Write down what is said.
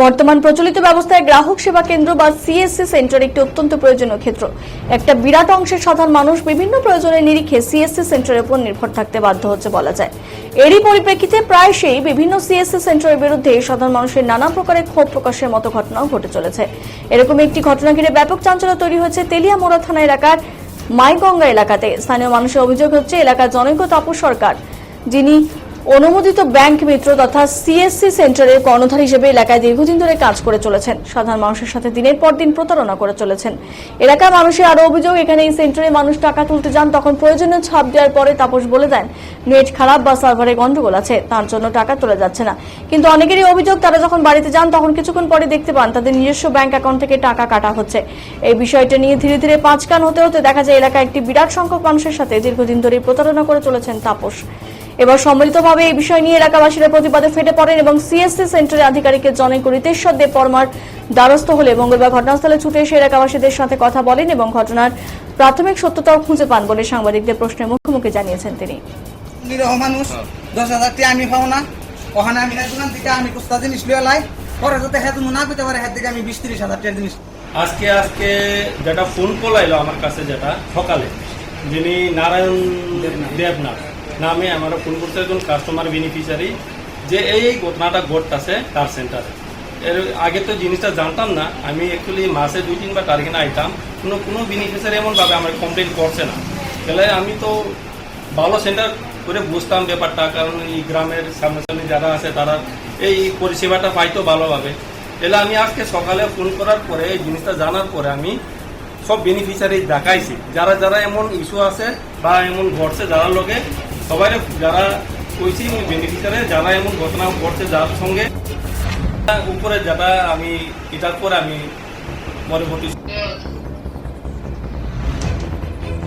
বর্তমান প্রচলিত ব্যবস্থায় গ্রাহক সেবা কেন্দ্র বা সিএসসি সেন্টার একটি অত্যন্ত প্রয়োজনীয় ক্ষেত্র। একটা বিরাট অংশের সাধারণ মানুষ বিভিন্ন প্রয়োজনের নিরিখে সিএসসি সেন্টারের উপর নির্ভর থাকতে বাধ্য হচ্ছে বলা যায়। এরই পরিপ্রেক্ষিতে প্রায়শই বিভিন্ন সিএসসি সেন্টারের বিরুদ্ধে সাধারণ মানুষের নানা প্রকারের ক্ষোভ প্রকাশের মতো ঘটনাও ঘটে চলেছে। এরকম একটি ঘটনা ঘিরে ব্যাপক চাঞ্চল্য তৈরি হয়েছে তেলিয়ামোড়া থানা এলাকার মাইগঙ্গা এলাকাতে। স্থানীয় মানুষের অভিযোগ হচ্ছে এলাকার জনৈক তাপস সরকার, যিনি অনুমোদিত ব্যাংক মিত্র তথা সিএসসি সেন্টারের কর্ণধার হিসেবে এলাকায় দীর্ঘদিন ধরে কাজ করে চলেছেন। সাধারণ মানুষের সাথে দিনের পর দিন প্রতারণা করে চলেছেন। এলাকার মানুষের আরও অভিযোগ, এখানে এই সেন্টারে মানুষ টাকা তুলতে যান, তখন প্রয়োজনীয় ছাপ দেওয়ার পরে তাপস বলে দেন, নেট খারাপ বা সার্ভারে গন্ডগোল আছে, তার জন্য টাকা তোলা যাচ্ছে না। কিন্তু অনেকেরই অভিযোগ, তারা যখন বাড়িতে যান, তখন কিছুক্ষণ পরে দেখতে পান তাদের নিজস্ব ব্যাংক অ্যাকাউন্ট থেকে টাকা কাটা হচ্ছে। এই বিষয়টা নিয়ে ধীরে ধীরে পাঁচ কান হতে হতে দেখা যায়, এলাকায় একটি বিরাট সংখ্যক মানুষের সাথে দীর্ঘদিন ধরে প্রতারণা করে চলেছেন তাপস। এবার সম্মিলিতভাবে এই বিষয় নিয়ে এলাকাবাসীরা প্রতিবাদে ফেটে পড়েন এবং সিএসসি সেন্টারের আধিকারিকের জনৈক রিতেশ্বর দেব পরমার দ্বারস্থ হলে মঙ্গলবার ঘটনাস্থলে ছুটে এসে এলাকাবাসীদের সাথে কথা বলেন এবং ঘটনার প্রাথমিক সত্যতাও খুঁজে পান বলে সাংবাদিকদের প্রশ্নের মুখোমুখি জানিয়েছেন তিনি। মানুষ দশ হাজার আমি পাও না। ওখানে আমি দোকান থেকে আমি কুস্তা জিনিস লিয়ে লাই। পরে যাতে হেতু না পেতে পারে হেত থেকে আমি বিশ তিরিশ হাজার টাকা জিনিস। আজকে আজকে যেটা ফোন কল আইলো আমার কাছে যেটা সকালে যিনি নারায়ণ দেবনাথ। নামে আমার ফোন করতে একজন কাস্টমার বেনিফিশিয়ারি যে এই এই ঘটনাটা ঘটতেছে তার সেন্টারে এর আগে তো জিনিসটা জানতাম না, আমি অ্যাকচুয়ালি মাসে দুই, তিনবার টার্গেট আইতাম, কোনো কোনো বেনিফিশিয়ারি এমনভাবে আমার কমপ্লেন করছে না। তাহলে আমি তো ভালো সেন্টার করে বুঝতাম ব্যাপারটা, কারণ এই গ্রামের সামনাসামনি যারা আছে তারা এই পরিষেবাটা পাইতো ভালোভাবে। তাহলে আমি আজকে সকালে ফোন করার পরে, এই জিনিসটা জানার পরে আমি সব বেনিফিশিয়ারি দেখাইছি। যারা যারা এমন ইস্যু আছে বা এমন ঘটছে, যারা লোকে সবাই যারা কইছি বেনিফিশিয়ারি যারা এমন ঘটনা ঘটছে যার সঙ্গে উপরে যারা আমি, এটার পরে আমি পরবর্তী